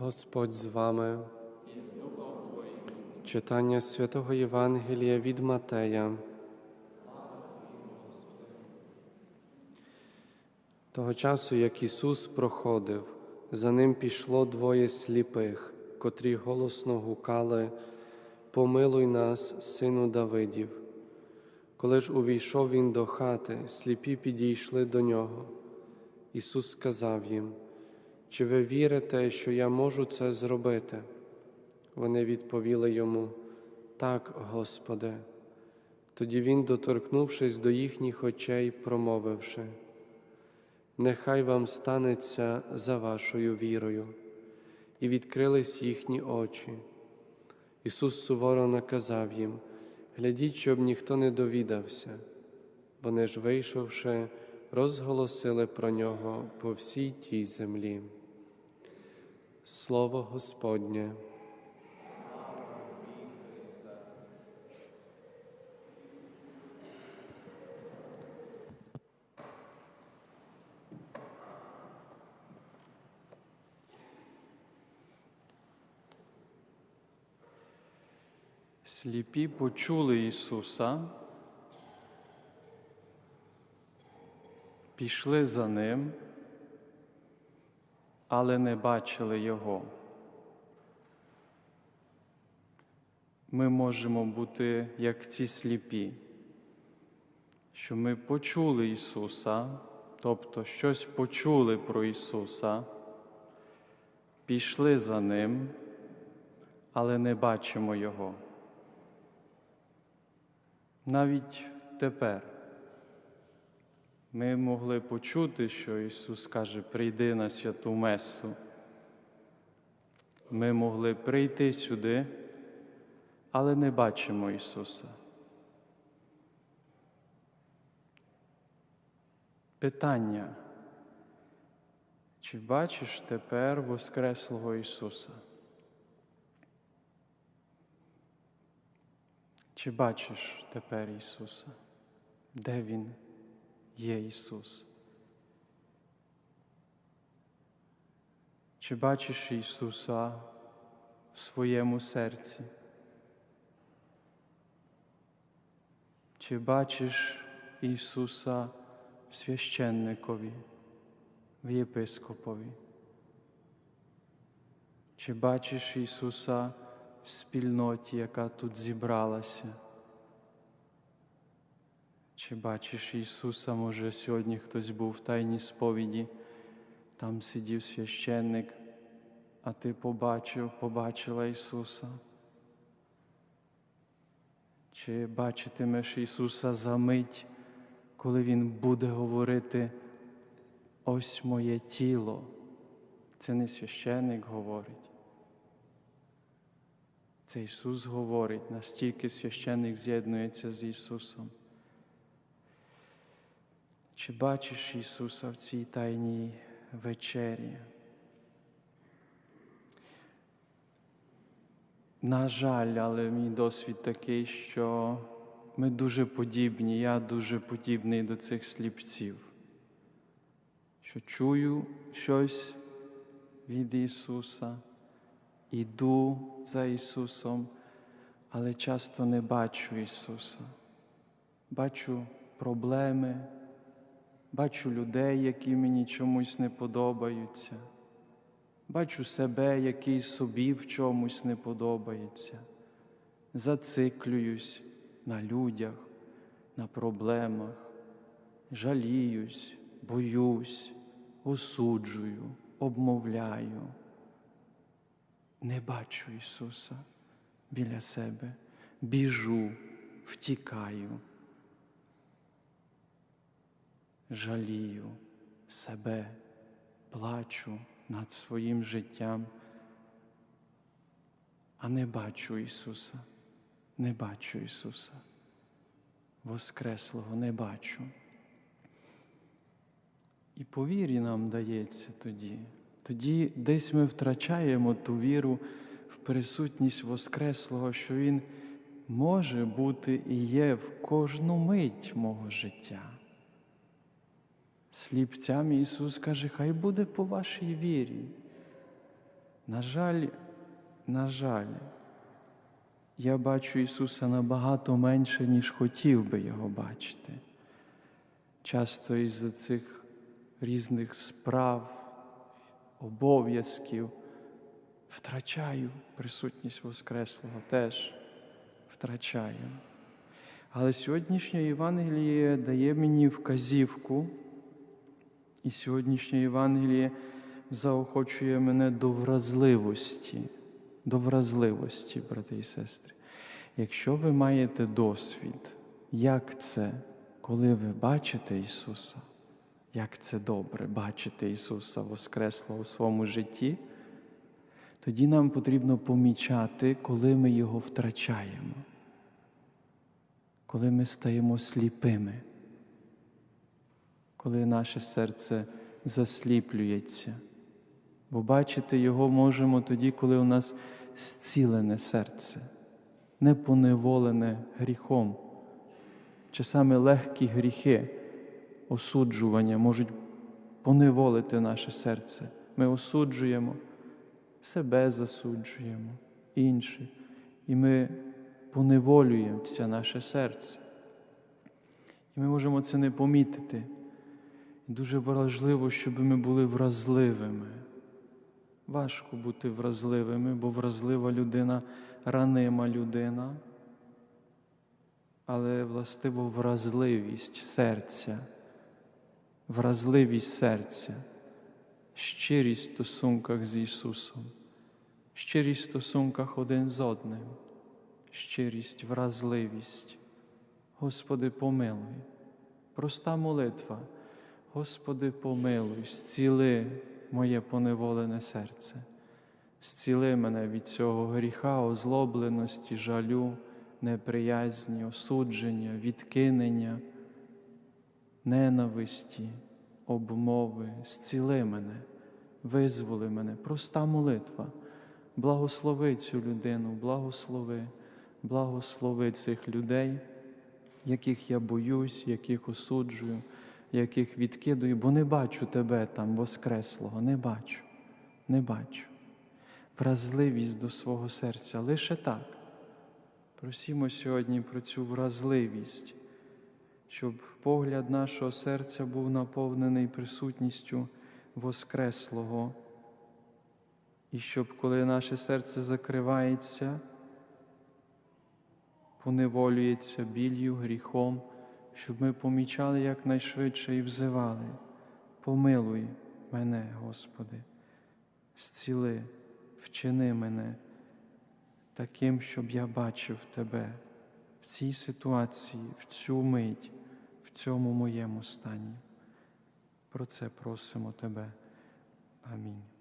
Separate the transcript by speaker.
Speaker 1: Господь з вами. Читання святого Євангелія від Матея. Того часу, як Ісус проходив, за ним пішло двоє сліпих, котрі голосно гукали Помилуй нас, сину Давидів. Коли ж увійшов він до хати, сліпі підійшли до нього. Ісус сказав їм, чи ви вірите, що я можу це зробити? Вони відповіли йому, Так, Господи. Тоді він, доторкнувшись до їхніх очей, промовивши, Нехай вам станеться за вашою вірою, і відкрились їхні очі. Ісус суворо наказав їм, глядіть, щоб ніхто не довідався. Вони ж, вийшовши, розголосили про нього по всій тій землі. Слово Господнє.
Speaker 2: Сліпі почули Ісуса, пішли за Ним, але не бачили Його. Ми можемо бути як ці сліпі, що ми почули Ісуса, тобто щось почули про Ісуса, пішли за Ним, але не бачимо Його. Навіть тепер ми могли почути, що Ісус каже, прийди на святу Месу. Ми могли прийти сюди, але не бачимо Ісуса. Питання, чи бачиш тепер Воскреслого Ісуса? Чи бачиш тепер Ісуса? Де Він є Ісус? Чи бачиш Ісуса в своєму серці? Чи бачиш Ісуса в священникові, в єпископові? Чи бачиш Ісуса в спільноті, яка тут зібралася? Чи бачиш Ісуса, може, сьогодні хтось був в тайній сповіді, там сидів священник, а ти побачив, побачила Ісуса? Чи бачитимеш Ісуса за мить, коли Він буде говорити, ось моє тіло? Це не священник говорить. Це Ісус говорить, настільки священник з'єднується з Ісусом. Чи бачиш Ісуса в цій тайній вечері? На жаль, але мій досвід такий, що ми дуже подібні, я дуже подібний до цих сліпців, що чую щось від Ісуса, іду за Ісусом, але часто не бачу Ісуса. Бачу проблеми, бачу людей, які мені чомусь не подобаються. Бачу себе, який собі в чомусь не подобається, зациклююсь на людях, на проблемах, жаліюсь, боюсь, осуджую, обмовляю. Не бачу Ісуса біля себе, біжу, втікаю, жалію себе, плачу над своїм життям, а не бачу Ісуса, не бачу Ісуса, Воскреслого не бачу. І по вірі нам дається тоді. Тоді десь ми втрачаємо ту віру в присутність Воскреслого, що Він може бути і є в кожну мить мого життя. Сліпцям Ісус каже, хай буде по вашій вірі. На жаль, на жаль, я бачу Ісуса набагато менше, ніж хотів би його бачити. Часто із цих різних справ, обов'язків втрачаю присутність Воскреслого теж втрачаю. Але сьогоднішнє Євангеліє дає мені вказівку, і сьогоднішнє Євангеліє заохочує мене до вразливості, до вразливості, брати і сестри. Якщо ви маєте досвід, як це, коли ви бачите Ісуса, як це добре бачити Ісуса Воскреслого у своєму житті, тоді нам потрібно помічати, коли ми Його втрачаємо, коли ми стаємо сліпими, коли наше серце засліплюється. Бо бачити Його можемо тоді, коли у нас зцілене серце, не поневолене гріхом. Часами легкі гріхи, осуджування можуть поневолити наше серце. Ми осуджуємо, себе засуджуємо, інших, і ми поневолюємо це наше серце. І ми можемо це не помітити. Дуже важливо, щоб ми були вразливими. Важко бути вразливими, бо вразлива людина ранима людина, але властиво вразливість серця, вразливість серця, щирість в стосунках з Ісусом, щирість в стосунках один з одним, щирість, вразливість. Господи, помилуй, проста молитва. Господи, помилуй, зціли моє поневолене серце, зціли мене від цього гріха, озлобленості, жалю, неприязні, осудження, відкинення, ненависті, обмови, зціли мене, визволи мене. Проста молитва. Благослови цю людину, благослови, благослови цих людей, яких я боюсь, яких осуджую яких відкидую, бо не бачу тебе там, Воскреслого, не бачу, не бачу. Вразливість до свого серця лише так. Просімо сьогодні про цю вразливість, щоб погляд нашого серця був наповнений присутністю Воскреслого. І щоб, коли наше серце закривається, поневолюється білью, гріхом щоб ми помічали якнайшвидше і взивали. Помилуй мене, Господи, зціли, вчини мене таким, щоб я бачив Тебе в цій ситуації, в цю мить, в цьому моєму стані. Про це просимо Тебе. Амінь.